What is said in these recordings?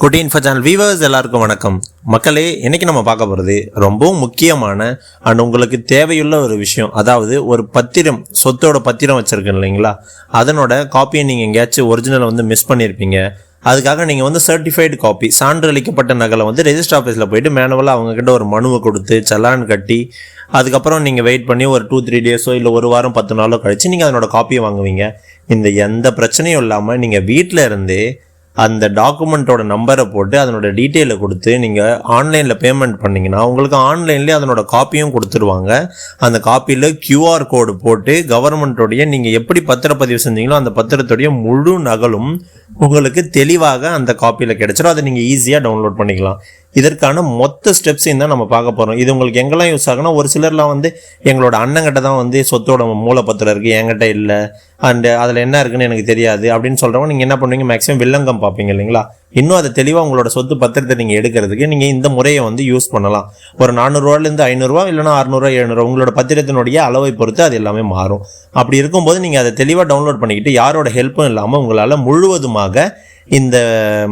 குட்டி info channel viewers எல்லாருக்கும் வணக்கம். மக்களே இன்னைக்கு நம்ம பார்க்க போகிறது ரொம்பவும் முக்கியமான அண்ட் உங்களுக்கு தேவையுள்ள ஒரு விஷயம். அதாவது ஒரு பத்திரம் சொத்தோட பத்திரம் வச்சுருக்கேன் இல்லைங்களா? அதனோட காப்பியை நீங்கள் எங்கேயாச்சும் ஒரிஜினலை வந்து மிஸ் பண்ணியிருப்பீங்க அதுக்காக நீங்கள் வந்து சர்டிஃபைடு காப்பி சான்றளிக்கப்பட்ட நகலை வந்து ரெஜிஸ்டர் ஆஃபீஸில் போயிட்டு மேனுவலாக அவங்கக்கிட்ட ஒரு மனுவை கொடுத்து செலான் கட்டி அதுக்கப்புறம் நீங்கள் வெயிட் பண்ணி ஒரு டூ த்ரீ டேஸோ இல்லை ஒரு வாரம் பத்து நாளோ கழித்து நீங்கள் அதனோட காப்பியை வாங்குவீங்க. இந்த எந்த பிரச்சனையும் இல்லாமல் நீங்கள் வீட்டில் இருந்தே அந்த டாக்குமெண்ட்டோட நம்பரை போட்டு அதனோட டீட்டெயிலை கொடுத்து நீங்கள் ஆன்லைனில் பேமெண்ட் பண்ணிங்கன்னா உங்களுக்கு ஆன்லைன்லேயே அதனோட காப்பியும் கொடுத்துருவாங்க. அந்த காப்பியில் கியூஆர் கோடு போட்டு கவர்மெண்ட்டோடைய நீங்கள் எப்படி பத்திரப்பதிவு செஞ்சீங்களோ அந்த பத்திரத்துடைய முழு நகலும் உங்களுக்கு தெளிவாக அந்த காப்பியில் கிடைச்சிடும் அதை நீங்கள் ஈஸியாக டவுன்லோட் பண்ணிக்கலாம். இதற்கான மொத்த ஸ்டெப்ஸையும் தான் நம்ம பார்க்க போகிறோம் இது உங்களுக்கு எங்கெல்லாம் யூஸ் ஆகுனா ஒரு சிலர்லாம் வந்து எங்களோட அண்ணங்கிட்ட தான் வந்து சொத்தோட மூலப்பத்திரம் இருக்குது என்கிட்ட இல்லை. அண்டு அதில் என்ன இருக்குன்னு எனக்கு தெரியாது. அப்படின்னு சொல்கிறவங்க நீங்கள் என்ன பண்ணுவீங்க? மேக்ஸிமம் வில்லங்கம் பார்ப்பீங்க இல்லைங்களா? இன்னும் அதை தெளிவாக உங்களோட சொத்து பத்திரத்தை நீங்கள் எடுக்கிறதுக்கு நீங்கள் இந்த முறையை வந்து யூஸ் பண்ணலாம். ஒரு நானூறுரூவாலேருந்து ஐநூறுரூவா இல்லைனா அறநூறுவா எழுநூறுவா உங்களோட பத்திரத்தினுடைய அளவை பொறுத்து அது எல்லாமே மாறும். அப்படி இருக்கும்போது நீங்கள் அதை தெளிவாக டவுன்லோட் பண்ணிக்கிட்டு யாரோட ஹெல்ப்பும் இல்லாமல் உங்களால் முழுவதுமாக இந்த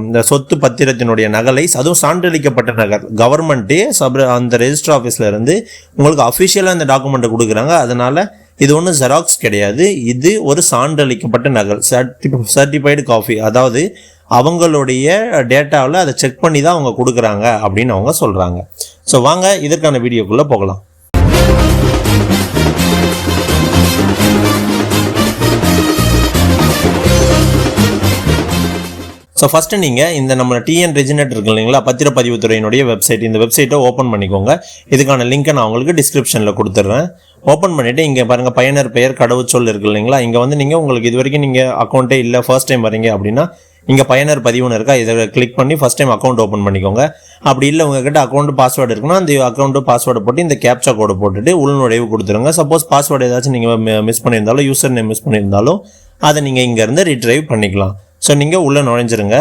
இந்த சொத்து பத்திரத்தினுடைய நகலை அதுவும் சான்றளிக்கப்பட்ட நகல் கவர்மெண்ட்டே சப் அந்த ரெஜிஸ்டர் ஆஃபீஸில் இருந்து உங்களுக்கு அஃபிஷியலாக இந்த டாக்குமெண்ட்டை கொடுக்குறாங்க. அதனால் இது ஒன்றும் ஜெராக்ஸ் கிடையாது. இது ஒரு சான்றளிக்கப்பட்ட நகல். சர்டி சர்டிஃபைடு காஃபி அதாவது அவங்களுடைய டேட்டாவில் அதை செக் பண்ணி தான் அவங்க கொடுக்குறாங்க அப்படின்னு அவங்க சொல்கிறாங்க ஸோ வாங்க இதற்கான வீடியோக்குள்ளே போகலாம். ஸோ ஃபஸ்ட்டு நீங்கள் இந்த நம்ம டிஎன் ரெஜினேட் இருக்கு இல்லைங்களா? பத்திரப்பதிவுத்துறையினுடைய வெப்சைட் இந்த வெப்சைட்டை ஓப்பன் பண்ணிக்கோங்க. இதுக்கான லிங்க்கை நான் உங்களுக்கு டிஸ்கிரிப்ஷனில் கொடுத்துட்றேன் ஓப்பன் பண்ணிவிட்டு இங்கே பாருங்கள் பயனர் பெயர் கடவுச்சொல் இருக்கு இல்லைங்களா? இங்கே வந்து நீங்கள் உங்களுக்கு இது வரைக்கும் நீங்கள் அக்கௌண்ட்டே இல்லை ஃபர்ஸ்ட் டைம் வரீங்க அப்படின்னா இங்கே பயனர் பதிவுன்னு இருக்கா? இதை கிளிக் பண்ணி ஃபஸ்ட் டைம் அக்கௌண்ட் ஓப்பன் பண்ணிக்கோங்க. அப்படி இல்லை உங்ககிட்ட அக்கௌண்ட் பாஸ்வேர்டு இருக்குன்னா அந்த அக்கௌண்ட்டு பாஸ்வேர்டு போட்டு இந்த கேப்சா கோடு போட்டுட்டு உள்நுழைவு கொடுத்துருங்க. சப்போஸ் பாஸ்வேர்டு ஏதாச்சும் நீங்கள் மிஸ் பண்ணியிருந்தாலும் யூசர் நேம் மிஸ் பண்ணியிருந்தாலும் அதை நீங்கள் இங்கேருந்து ரீட்ரைவ் பண்ணிக்கலாம். ஸோ நீங்கள் உள்ளே நுழைஞ்சிருங்க.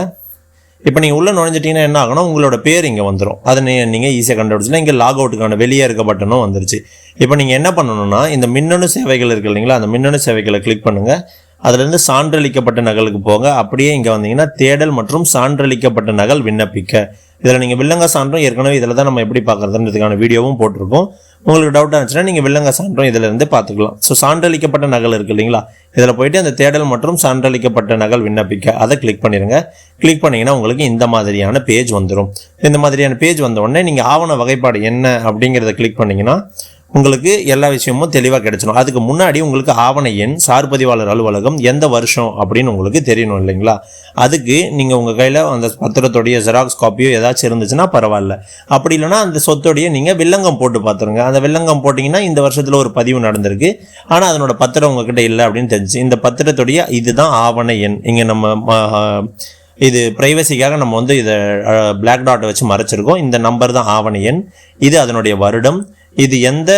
இப்போ நீங்கள் உள்ளே நுழைஞ்சிட்டிங்கன்னா என்ன ஆகணும் உங்களோட பேர் இங்கே வந்துடும் அதை நீங்கள் ஈஸியாக கண்டுபிடிச்சலாம் இங்கே லாக் அவுட்டுக்கான வெளியே இருக்க பட்டனும் வந்துருச்சு. இப்போ நீங்கள் என்ன பண்ணணும்னா இந்த மின்னணு சேவைகள் இருக்குது இல்லைங்களா அந்த மின்னணு சேவைகளை கிளிக் பண்ணுங்கள் அதுலேருந்து சான்றளிக்கப்பட்ட நகலுக்கு போங்க. அப்படியே இங்கே வந்தீங்கன்னா தேடல் மற்றும் சான்றளிக்கப்பட்ட நகல் விண்ணப்பிக்க. இதில் நீங்கள் வில்லங்க சான்றும் ஏற்கனவே இதில் தான் நம்ம எப்படி பார்க்குறதுன்றதுக்கான வீடியோவும் போட்டிருக்கோம். உங்களுக்கு டவுட்டாக இருந்துச்சுன்னா நீங்கள் வில்லங்க சான்றும் இதில் இருந்து பார்த்துக்கலாம். ஸோ சான்றளிக்கப்பட்ட நகல் இருக்கு இல்லைங்களா? இதில் போயிட்டு அந்த தேடல் மற்றும் சான்றளிக்கப்பட்ட நகல் விண்ணப்பிக்க அதை கிளிக் பண்ணிடுங்க கிளிக் பண்ணிங்கன்னா உங்களுக்கு இந்த மாதிரியான பேஜ் வந்துடும் இந்த மாதிரியான பேஜ் வந்த உடனே நீங்கள் ஆவண வகைப்பாடு என்ன அப்படிங்கிறத கிளிக் பண்ணிங்கன்னா உங்களுக்கு எல்லா விஷயமும் தெளிவாக கிடைச்சிடும் அதுக்கு முன்னாடி உங்களுக்கு ஆவண எண் சார்பதிவாளர் அலுவலகம் எந்த வருஷம் அப்படின்னு உங்களுக்கு தெரியணும் இல்லைங்களா? அதுக்கு நீங்கள் உங்கள் கையில் அந்த பத்திரத்துடைய ஜெராக்ஸ் காப்பியோ ஏதாச்சும் இருந்துச்சுன்னா பரவாயில்ல. அப்படி இல்லைன்னா அந்த சொத்துடைய நீங்கள் வில்லங்கம் போட்டு பார்த்துருங்க அந்த வில்லங்கம் போட்டிங்கன்னா இந்த வருஷத்தில் ஒரு பதிவு நடந்திருக்கு. ஆனால் அதனோட பத்திரம் உங்ககிட்ட இல்லை அப்படின்னு தெரிஞ்சு இந்த பத்திரத்துடைய இதுதான் ஆவண எண். இங்கே நம்ம ம- இது ப்ரைவசிக்காக நம்ம வந்து இதை பிளாக் டாட்டை வச்சு மறைச்சிருக்கோம். இந்த நம்பர் தான் ஆவண எண். இது அதனுடைய வருடம். இது எந்த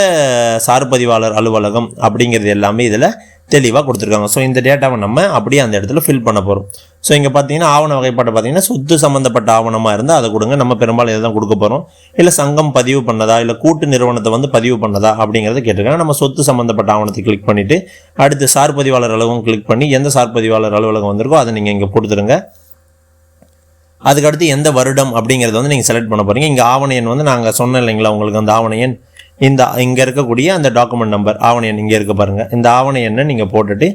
சார்பதிவாளர் அலுவலகம் அப்படிங்கிறது எல்லாமே இதில் தெளிவாக கொடுத்துருக்காங்க. ஸோ இந்த டேட்டாவை நம்ம அப்படியே அந்த இடத்துல ஃபில் பண்ண போகிறோம் ஸோ இங்கே பார்த்தீங்கன்னா ஆவண வகைப்பாட்டை பார்த்தீங்கன்னா சொத்து சம்மந்தப்பட்ட ஆவணமாக இருந்தால் அதை கொடுங்க. நம்ம பெரும்பாலும் இதை தான் கொடுக்க போகிறோம் இல்லை சங்கம் பதிவு பண்ணதா? இல்லை கூட்டு நிறுவனத்தை வந்து பதிவு பண்ணதா? அப்படிங்கிறத கேட்டிருக்காங்க. நம்ம சொத்து சம்மந்தப்பட்ட ஆவணத்தை கிளிக் பண்ணிவிட்டு அடுத்து சார்பதிவாளர் அலுவலகம் கிளிக் பண்ணி எந்த சார்பதிவாளர் அலுவலகம் வந்திருக்கோ அதை நீங்கள் இங்கே கொடுத்துருங்க. அதுக்கடுத்து எந்த வருடம் அப்படிங்கிறத வந்து நீங்கள் செலக்ட் பண்ண போகிறீங்க இங்கே ஆவண எண் வந்து நாங்கள் சொன்னேன் இல்லைங்களா? உங்களுக்கு அந்த ஆவண எண் இந்த இங்கே இருக்கக்கூடிய அந்த டாக்குமெண்ட் நம்பர் ஆவண எண் இங்கே இருக்க பாருங்கள் இந்த ஆவண எண்ணை நீங்கள் போட்டுட்டு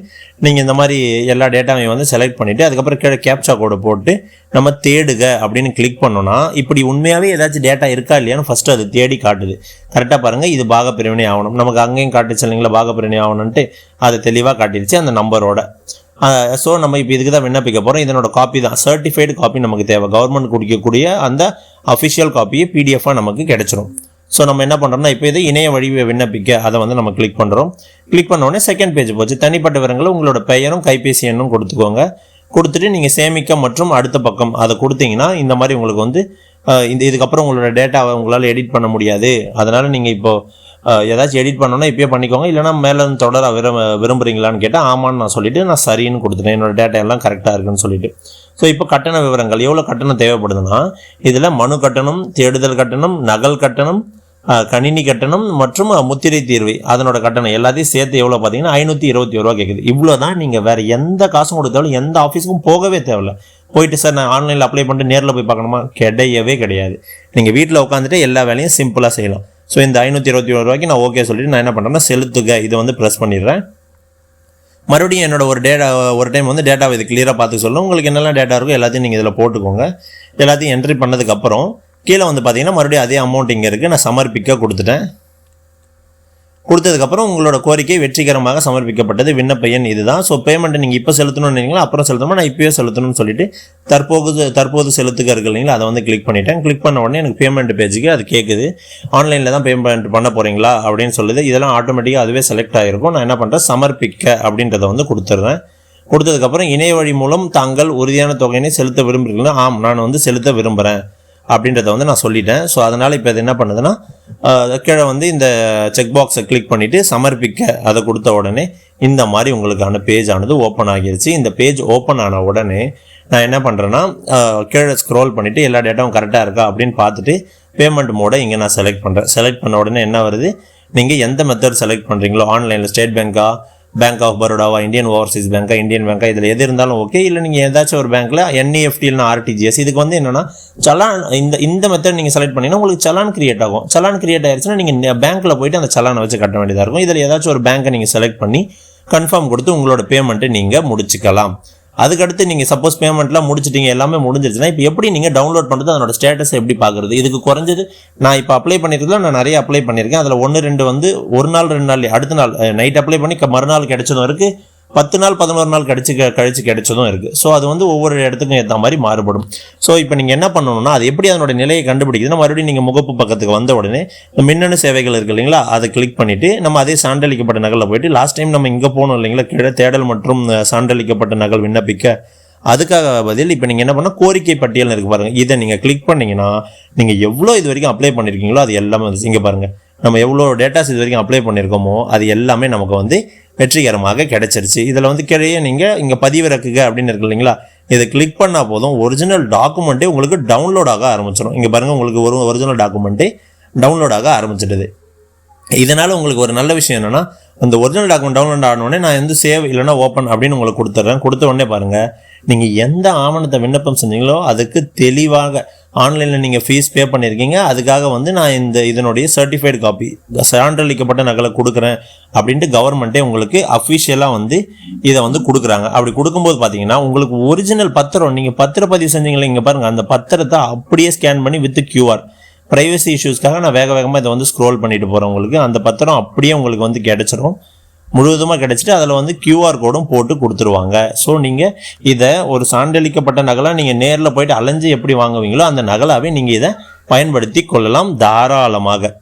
நீங்கள் இந்த மாதிரி எல்லா டேட்டாவையும் வந்து செலக்ட் பண்ணிவிட்டு அதுக்கப்புறம் கீழே கேப்சா கோடு போட்டு நம்ம தேடுக அப்படின்னு கிளிக் பண்ணோன்னா இப்படி உண்மையாகவே ஏதாச்சும் டேட்டா இருக்கா இல்லையான்னு ஃபஸ்ட்டு அது தேடி காட்டுது. கரெக்டாக பாருங்கள் இது பாகப்பிரிவினை ஆவணம். நமக்கு அங்கேயும் காட்டுச்சு இல்லைங்களா பாகப்பிரிவினை ஆவணம்ன்ட்டு அதை தெளிவாக காட்டிடுச்சு அந்த நம்பரோட ஸோ நம்ம இப்போ இதுக்கு தான் விண்ணப்பிக்க போகிறோம் இதனோட காப்பி தான் சர்டிஃபைடு காப்பி நமக்கு தேவை. கவர்மெண்ட் கொடுக்கக்கூடிய அந்த அஃபிஷியல் காப்பியை பிடிஎஃபாக நமக்கு கிடச்சிரும். ஸோ நம்ம என்ன பண்ணுறோம்னா இப்போ இது இணைய வழி விண்ணப்பிக்க அதை வந்து நம்ம கிளிக் பண்ணுறோம் கிளிக் பண்ணோடனே செகண்ட் பேஜ் போச்சு. தனிப்பட்ட விவரங்களை உங்களோட பெயரும் கைபேசி எண்ணும் கொடுத்துக்கோங்க. கொடுத்துட்டு நீங்கள் சேமிக்க மற்றும் அடுத்த பக்கம் அதை கொடுத்தீங்கன்னா இந்த மாதிரி உங்களுக்கு வந்து இந்த இதுக்கப்புறம் உங்களோட டேட்டாவை உங்களால் எடிட் பண்ண முடியாது. அதனால் நீங்கள் இப்போது ஏதாச்சும் எடிட் பண்ணோன்னா இப்பயே பண்ணிக்கோங்க. இல்லைனா மேலே தொடர விரும்ப விரும்புறீங்களான்னு கேட்டால் ஆமான்னு நான் சொல்லிவிட்டு நான் சரின்னு கொடுத்துட்டேன். என்னோட டேட்டா எல்லாம் கரெக்டாக இருக்குன்னு சொல்லிட்டு. ஸோ இப்போ கட்டண விவரங்கள் எவ்வளோ கட்டணம் தேவைப்படுதுன்னா இதில் மனு கட்டணம் தேடுதல் கட்டணம் நகல் கட்டணம் கணினி கட்டணம் மற்றும் முத்திரை தீர்வை அதனோட கட்டணம் எல்லாத்தையும் சேர்த்து எவ்வளோ பார்த்தீங்கன்னா ஐநூற்றி இருபத்தி ரூபா கேட்குது இவ்வளோ தான் நீங்கள் வேறு எந்த காசும் கொடுத்தாலும் எந்த ஆஃபீஸுக்கும் போகவே தேவையில்ல. போயிட்டு சார் நான் ஆன்லைனில் அப்ளை பண்ணிட்டு நேரில் போய் பார்க்கணுமா? கிடையவே கிடையாது. நீங்கள் வீட்டில் உட்காந்துட்டு எல்லா வேலையும் சிம்பிளாக செய்யலாம். ஸோ இந்த ஐநூற்றி இருபத்தி ஒரு ரூபாய்க்கு நான் ஓகே சொல்லிட்டு நான் என்ன பண்ணுறேன்னா செலுத்துக. இதை வந்து ப்ரெஸ் பண்ணிடுறேன். மறுபடியும் என்னோட ஒரு டேட்டா ஒரு டைம் வந்து டேட்டாவை இது கிளியராக பார்த்து சொல்லும். உங்களுக்கு என்னெல்லாம் டேட்டா இருக்கோ எல்லாத்தையும் நீங்கள் இதில் போட்டுக்கோங்க. எல்லாத்தையும் என்ட்ரி பண்ணதுக்கப்புறம் கீழே வந்து பார்த்தீங்கன்னா மறுபடியும் அதே அமௌண்ட் இங்கே இருக்குது நான் சமர்ப்பிக்க கொடுத்துட்டேன். கொடுத்ததுக்கப்புறம் உங்களோட கோரிக்கை வெற்றிகரமாக சமர்ப்பிக்கப்பட்டது. விண்ணப்ப எண் இதுதான். ஸோ பேமெண்ட்டை நீங்கள் இப்போ செலுத்தணும்னு நினைங்களா அப்புறம் செலுத்தணும்? நான் இப்போயே செலுத்தணும்னு சொல்லிட்டு தற்போது தற்போது செலுத்துக இருக்கு இல்லைங்களா அதை வந்து கிளிக் பண்ணிட்டேன். கிளிக் பண்ண உடனே எனக்கு பேமெண்ட் பேஜுக்கு அது கேட்குது ஆன்லைனில் தான் பேமெண்ட் பண்ண போகிறீங்களா அப்படின்னு சொல்லுது. இதெல்லாம் ஆட்டோமேட்டிக்காக அதுவே செலக்ட் ஆகிருக்கும் நான் என்ன பண்ணுறேன் சமர்ப்பிக்க அப்படின்றத வந்து கொடுத்துட்றேன். கொடுத்ததுக்கப்புறம் இணைய வழி மூலம் தாங்கள் உறுதியான தொகையினை செலுத்த விரும்புகிறீங்களா ஆம் நான் வந்து செலுத்த விரும்புகிறேன் அப்படின்றத வந்து நான் சொல்லிட்டேன். ஸோ அதனால் இப்போ இது என்ன பண்ணுதுன்னா கீழே வந்து இந்த செக் பாக்ஸை கிளிக் பண்ணிவிட்டு சமர்ப்பிக்க அதை கொடுத்த உடனே இந்த மாதிரி உங்களுக்கான பேஜ் ஆனது ஓப்பன் ஆகிருச்சு. இந்த பேஜ் ஓப்பன் ஆன உடனே நான் என்ன பண்ணுறேன்னா கீழே ஸ்க்ரோல் பண்ணிவிட்டு எல்லா டேட்டாவும் கரெக்டாக இருக்கா அப்படின்னு பார்த்துட்டு பேமெண்ட் மோடை இங்கே நான் செலக்ட் பண்ணுறேன் செலக்ட் பண்ண உடனே என்ன வருது? நீங்கள் எந்த மெத்தட் செலக்ட் பண்ணுறீங்களோ ஆன்லைனில் ஸ்டேட் பேங்க்கா பேங்க் ஆஃப் பரோடாவா இந்தியன் ஓவர்சீஸ் பேங்க்கா இந்தியன் பேங்க்கா இதில் எது இருந்தாலும் ஓகே இல்லை நீங்கள் ஏதாச்சும் ஒரு பேங்க்கில் என்இஎஃப்டி இல்லைனா ஆர்டிஜிஎஸ் இதுக்கு வந்து என்னென்னா சலான் இந்த இந்த மெத்தட் நீங்கள் செலக்ட் பண்ணிங்கன்னா உங்களுக்கு சலான் கிரியேட் ஆகும். சலான் கிரியேட் ஆயிடுச்சுன்னா நீங்கள் பேங்க்கில் போயிட்டு அந்த சலானை வச்சு கட்ட வேண்டியதாக இருக்கும். இதில் ஏதாச்சும் ஒரு பேங்க்கை நீங்கள் செலக்ட் பண்ணி கன்ஃபார்ம் கொடுத்து உங்களோட பேமெண்ட்டை நீங்கள் முடிச்சுக்கலாம். அதுக்கடுத்து நீங்கள் சப்போஸ் பேமெண்ட்லாம் முடிச்சிட்டீங்க எல்லாமே முடிஞ்சிருச்சுன்னா இப்போ எப்படி நீங்கள் டவுன்லோட் பண்ணுறது அதனோட ஸ்டேட்டஸ் எப்படி பார்க்குறது இதுக்கு குறைஞ்சது நான் இப்போ அப்ளை பண்ணியிருக்கல நான் நிறைய அப்ளை பண்ணியிருக்கேன் அதில் ஒன்று ரெண்டு வந்து ஒரு நாள் ரெண்டு நாள் அடுத்த நாள் நைட் அப்ளை பண்ணி மறுநாள் கிடைச்சதும் இருக்குது பத்து நாள் பதினோரு நாள் கழிச்சு க- கழிச்சு கிடைச்சதும் இருக்குது ஸோ அது வந்து ஒவ்வொரு இடத்துக்கும் ஏற்ற மாதிரி மாறுபடும். ஸோ இப்போ நீங்கள் என்ன பண்ணணும்னா அது எப்படி அதனோட நிலையை கண்டுபிடிக்குதுன்னா மறுபடியும் நீங்கள் முகப்பு பக்கத்துக்கு வந்த உடனே இந்த மின்னணு சேவைகள் இருக்கு இல்லைங்களா அதை கிளிக் பண்ணிவிட்டு நம்ம அதே சான்றளிக்கப்பட்ட நகலில் போயிட்டு லாஸ்ட் டைம் நம்ம இங்கே போனோம் இல்லைங்களா கீழே தேடல் மற்றும் சான்றளிக்கப்பட்ட நகல் விண்ணப்பிக்க அதுக்காக பதில் இப்போ நீங்கள் என்ன பண்ணால் கோரிக்கை பட்டியல் இருக்கு பாருங்கள் இதை நீங்கள் கிளிக் பண்ணிங்கன்னா நீங்கள் எவ்வளோ இது வரைக்கும் அப்ளை பண்ணியிருக்கீங்களோ அது எல்லாமே இங்கே பாருங்கள் நம்ம எவ்வளோ டேட்டாஸ் இது வரைக்கும் அப்ளை பண்ணியிருக்கோமோ அது எல்லாமே நமக்கு வந்து வெற்றிகரமாக கிடைச்சிருச்சு. இதில் வந்து கிடையே நீங்கள் இங்கே பதிவிறக்குக அப்படின்னு இருக்கு இல்லைங்களா? இதை கிளிக் பண்ணால் போதும் ஒரிஜினல் டாக்குமெண்ட்டே உங்களுக்கு டவுன்லோட் ஆக ஆரம்பிச்சிடும் இங்கே பாருங்கள் உங்களுக்கு ஒரு ஒரிஜினல் டாக்குமெண்ட்டே டவுன்லோட் ஆக ஆரம்பிச்சிடுது இதனால் உங்களுக்கு ஒரு நல்ல விஷயம் என்னென்னா அந்த ஒரிஜினல் டாக்குமெண்ட் டவுன்லோட் ஆனோடனே நான் வந்து சேவ் இல்லைன்னா ஓப்பன் அப்படின்னு உங்களுக்கு கொடுத்துட்றேன் கொடுத்த உடனே பாருங்கள் நீங்கள் எந்த ஆவணத்தை விண்ணப்பம் செஞ்சீங்களோ அதுக்கு தெளிவாக ஆன்லைனில் நீங்கள் ஃபீஸ் பே பண்ணியிருக்கீங்க அதுக்காக வந்து நான் இந்த இதனுடைய சர்டிஃபைடு காப்பி சான்றளிக்கப்பட்ட நகலை கொடுக்குறேன் அப்படின்ட்டு கவர்மெண்ட்டே உங்களுக்கு அஃபிஷியலாக வந்து இதை வந்து கொடுக்குறாங்க. அப்படி கொடுக்கும்போது பார்த்தீங்கன்னா உங்களுக்கு ஒரிஜினல் பத்திரம் நீங்கள் பத்திரப்பதிவு செஞ்சீங்களே இங்கே பாருங்கள் அந்த பத்திரத்தை அப்படியே ஸ்கேன் பண்ணி வித் கியூஆர் ப்ரைவசி இஷ்யூஸ்க்காக நான் வேக வேகமாக இதை வந்து ஸ்க்ரோல் பண்ணிட்டு போகிறேன் உங்களுக்கு. அந்த பத்திரம் அப்படியே உங்களுக்கு வந்து கிடைச்சிரும். முழுவதுமாக கிடச்சிட்டு அதில் வந்து கியூஆர் கோடும் போட்டு கொடுத்துருவாங்க. ஸோ நீங்கள் இதை ஒரு சான்றளிக்கப்பட்ட நகலாக நீங்கள் நேரில் போயிட்டு அலைஞ்சு எப்படி வாங்குவீங்களோ அந்த நகலாவே நீங்கள் இதை பயன்படுத்தி கொள்ளலாம் தாராளமாக.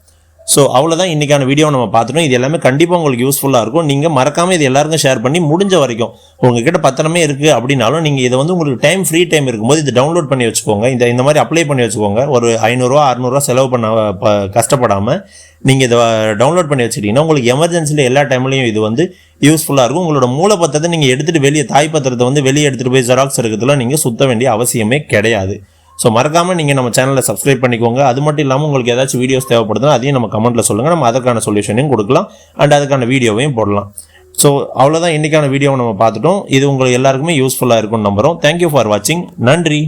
ஸோ அவ்வளோதான் இன்றைக்கான வீடியோ நம்ம பார்த்துட்டோம். இது எல்லாமே கண்டிப்பாக உங்களுக்கு யூஸ்ஃபுல்லாக இருக்கும். நீங்கள் மறக்காமல் இது எல்லாருக்கும் ஷேர் பண்ணி முடிஞ்ச வரைக்கும் உங்ககிட்ட பத்திரமே இருக்குது அப்படின்னாலும் நீங்கள் இதை வந்து உங்களுக்கு டைம் ஃப்ரீ டைம் இருக்கும்போது இது டவுன்லோட் பண்ணி வச்சுக்கோங்க. இந்த இந்த மாதிரி அப்ளை பண்ணி வச்சுக்கோங்க. ஒரு ஐநூறுரூவா அறநூறுவா செலவு பண்ண ப- கஷ்டப்படாமல் நீங்கள் இதை டவுன்லோட் பண்ணி வச்சுட்டிங்கன்னா உங்களுக்கு எமர்ஜென்சியில் எல்லா டைம்லையும் இது வந்து யூஸ்ஃபுல்லாக இருக்கும். உங்களோட மூலப்பத்திரத்தை நீங்கள் எடுத்துகிட்டு வெளியே தாய் பத்திரத்தை வந்து வெளியே எடுத்துகிட்டு போய் ஜெராக்ஸ் எடுக்கிறதுலாம் நீங்கள் சுத்த வேண்டிய அவசியமே கிடையாது. ஸோ மறக்காமல் நீங்கள் நம்ம சேனலை சப்ஸ்கிரைப் பண்ணிக்கோங்க. அது மட்டும் இல்லாமல் உங்களுக்கு ஏதாச்சும் வீடியோஸ் தேவைப்படுதுன்னா அதையும் நம்ம கமெண்ட்டில் சொல்லுங்கள் நம்ம அதற்கான சொல்யூஷனையும் கொடுக்கலாம். அண்ட் அதுக்கான வீடியோவையும் போடலாம். ஸோ அவ்வளோதான் இன்றைக்கான வீடியோவை நம்ம பார்த்துட்டோம். இது உங்களுக்கு எல்லாருக்குமே யூஸ்ஃபுல்லாக இருக்கும்னு நம்புகிறோம் தேங்க்யூ ஃபார் வாட்சிங் நன்றி.